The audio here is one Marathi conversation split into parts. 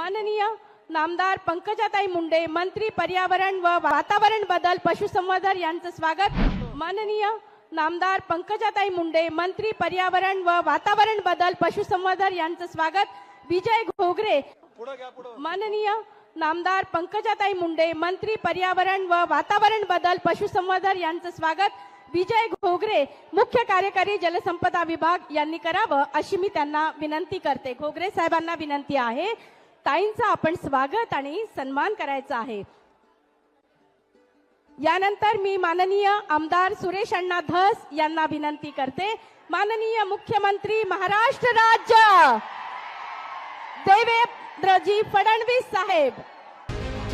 माननीय नामदार पंकजाताई मुंडे मंत्री पर्यावरण व वातावरण बदल पशुसंवर्धन यांचं स्वागत. माननीय नामदार पंकजाताई मुंडे मंत्री पर्यावरण व वातावरण बदल पशुसंवर्धन यांचं स्वागत. विजय घोगरे. माननीय नामदार पंकजाताई मुंडे मंत्री पर्यावरण व वातावरण बदल पशुसंवर्धन यांचं स्वागत. विजय घोगरे मुख्य कार्यकारी जलसंपदा विभाग यांनी करावं अशी मी त्यांना विनंती करते. घोगरे साहेबांना विनंती आहे. ताईंचा आपण स्वागत आणि सन्मान करायचा आहे. यानंतर मी माननीय आमदार सुरेश अण्णा धस यांना विनंती करते. माननीय मुख्यमंत्री महाराष्ट्र राज्य देवेंद्रजी फडणवीस साहेब.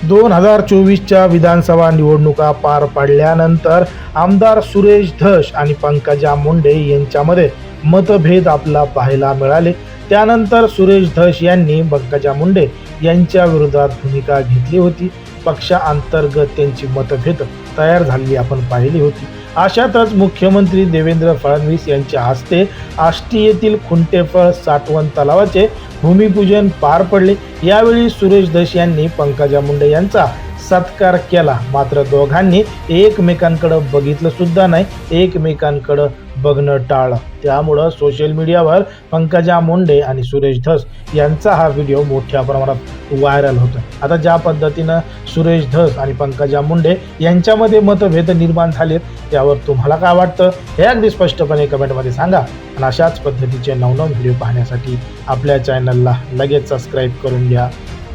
दोन हजार चोवीसच्या विधानसभा निवडणुका पार पडल्यानंतर आमदार सुरेश धस आणि पंकजा मुंडे यांच्यामध्ये मतभेद आपला पाहायला मिळाले. त्यानंतर सुरेश धस यांनी पंकजा मुंडे यांच्या विरोधात भूमिका घेतली होती. पक्षांतर्गत त्यांची मतभेद तयार झालेली आपण पाहिली होती. अशातच मुख्यमंत्री देवेंद्र फडणवीस यांच्या हस्ते आष्टी येथील खुंटेफळ साठवण तलावाचे भूमिपूजन पार पडले. यावेळी सुरेश धस यांनी पंकजा मुंडे यांचा सत्कार केला. मात्र दोघांनी एकमेकांकडं बघितलं सुद्धा नाही. एकमेकांकडं बघणं टाळलं. त्यामुळं सोशल मीडियावर पंकजा मुंडे आणि सुरेश धस यांचा हा व्हिडिओ मोठ्या प्रमाणात व्हायरल होतो. आता ज्या पद्धतीनं सुरेश धस आणि पंकजा मुंडे यांच्यामध्ये मतभेद निर्माण झालेत त्यावर तुम्हाला काय वाटतं? हे अगदी स्पष्टपणे कमेंटमध्ये सांगा. आणि अशाच पद्धतीचे नवनव व्हिडिओ पाहण्यासाठी आपल्या चॅनलला लगेच सबस्क्राईब करून घ्या.